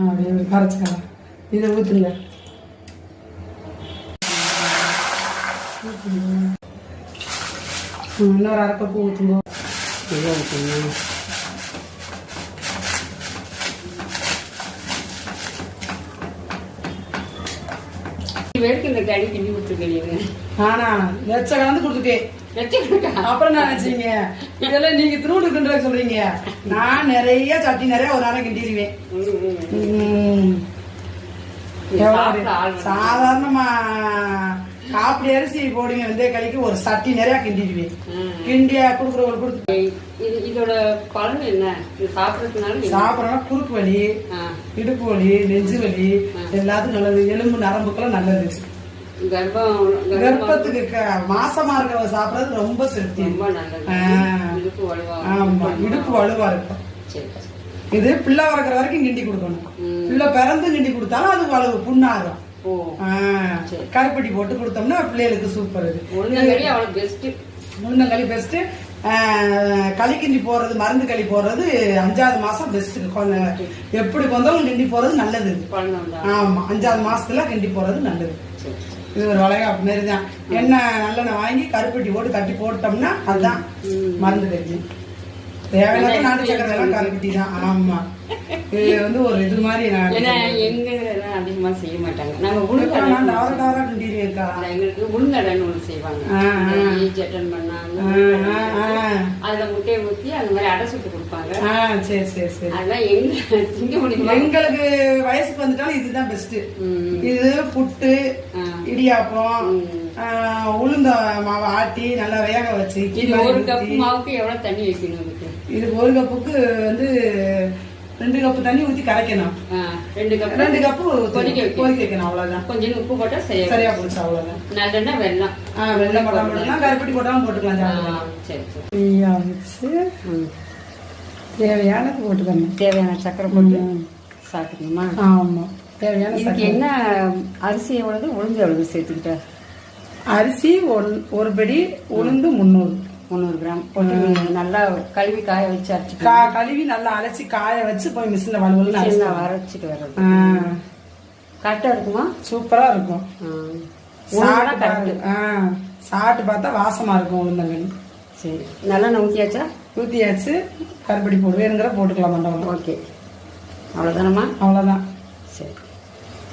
அப்படியே கரைச்சிக்கலாம் இதை ஊற்றுங்க இன்னொரு அரை கப்பு ஊற்றுங்க நல்லா இருக்குங்க வேடிக்கை இந்த கடி கிண்டி விட்டுருக்கீங்க ஆனா லட்ச கலந்து கொடுத்துட்டேன். அப்புறம் என்ன நினைச்சீங்க? இதெல்லாம் நீங்க திருவிடு கிண்டுற சொல்றீங்க. நான் நிறைய சட்டி நிறைய ஒரு நாளைக்கு கிண்டிடுவேன். சாதாரணமா காப்பி அரிசி போடுங்க வெந்தய களிக்கு ஒரு சட்டி நிறைய கிண்டிடுவேன். கிண்டியா கொடுக்குறவங்களுக்கு கொடுத்து இது இதோட பலன் என்ன? சாப்பிடறதுனால என்ன? சாப்பிடறோம்னா குறுக்கு வலி இடுப்பு வலி நெஞ்சு வலி எல்லாத்துக்கும் நல்லது. எலும்பு நரம்புக்கெல்லாம் நல்லது. கர்ப்பம் கர்ப்பத்துக்கு மாசமா இருக்கிறவங்க சாப்பிடறது ரொம்ப சக்தி ரொம்ப நல்லது. இடுப்பு வலுவா இருக்கும். இது பிள்ளை வளர்க்குற வரைக்கும் கிண்டி கொடுக்கணும். பிள்ளை பிறந்து கிண்டி கொடுத்தாலும் அது வலுவு புண்ணாகும். கருப்பட்டி போட்டு கொடுத்தோம்னா பிள்ளைகளுக்கு சூப்பர் இது. அவ்வளவு பெஸ்ட் முருங்கங்களி பெஸ்ட் களி கிண்டி போடுறது மருந்து களி போடுறது அஞ்சாவது மாசம் பெஸ்ட் எப்படி வந்தாலும் கிண்டி போறது நல்லது. ஆமா அஞ்சாவது மாசத்துல கிண்டி போறது நல்லது. இது ஒரு வளைகாப்பு மாரி தான். எண்ணெய் நல்லெண்ணெய் வாங்கி கருப்பட்டி போட்டு கட்டி போட்டோம்னா அதுதான் மருந்து களி தேவையான நாட்டு சக்கரை எல்லாம் கருப்பட்டி தான். ஆமா. இது வந்து ஒரு இது மாதிரி எங்க அதிகமா செய்ய மாட்டாங்க. நாங்க இப்ப உளுந்தடை நான் டவர டவரா கிண்டிடுவேன் இருக்கா? எங்களுக்கு உளுந்தடைன்னு ஒண்ணு செய்வாங்க. அட்டன் பண்ணாங்க. அதுல முட்டையை ஊத்தி அந்த மாதிரி அடை சுட்டு கொடுப்பாங்க. சரி சரி சரி. அதெல்லாம் எங்க திங்க முடியுமா? எங்களுக்கு வயசுக்கு வந்துட்டாலும் இதுதான் பெஸ்ட். இது புட்டு. இடியாப்பம் உளுந்த மாவை ஆட்டி நல்லா வேக வச்சு ஒரு கப். மாவுக்கு எவ்வளவு தண்ணி வைக்கணும் இது ஒரு கப்புக்கு வந்து ரெண்டு கப்பு தண்ணி ஊத்தி கரைக்கணும். ரெண்டு கப் ரெண்டு கப்பு கொதிக்க. கொதிக்க வைக்கணும் அவ்வளவுதான். கொஞ்சம் உப்பு போட்டா செய்ய சரியா போச்சு அவ்வளவுதான். நல்லெண்ணெய் வெல்லம். ஆ வெள்ளம் போட்டாலும் போட்டுக்கலாம் கருப்பட்டி போட்டாலும் ஆ, போட்டுக்கலாம் சரி சரி. தேவையானது போட்டுக்கணும் தேவையான சக்கரை போட்டு சாப்பிட்டுக்கணுமா? ஆமா. தேவையான இதுக்கு. என்ன அரிசி எவ்வளவு உளுந்து எவ்வளவு சேர்த்துக்கிட்ட? அரிசி ஒன்- ஒரு படி உளுந்து முந்நூறு. முந்நூறு கிராம். போட்டு நல்லா கழுவி காய வச்சு அரைச்சிக்கலாம் கா- கழுவி நல்லா அரைச்சி காய வச்சு போய் மிஷின்ல அரைச்சிக்கலாம். அரைச்சிட்டு வர்றது. ஆ, கரெக்டா இருக்குமா? சூப்பரா இருக்கும். பாரு. கரெக்ட் ஆ, சாப்பிட்டு பார்த்தா வாசமா இருக்கும் உளுந்தங்கனி சரி. நல்லெண்ணெய் ஊற்றியாச்சா ஊத்தியாச்சு. கருப்படி போடு. வேணுங்கிற போட்டுக்கலாம் மண்டபம். ஓகே. அவ்வளோதானம்மா அவ்வளவுதான். சரி.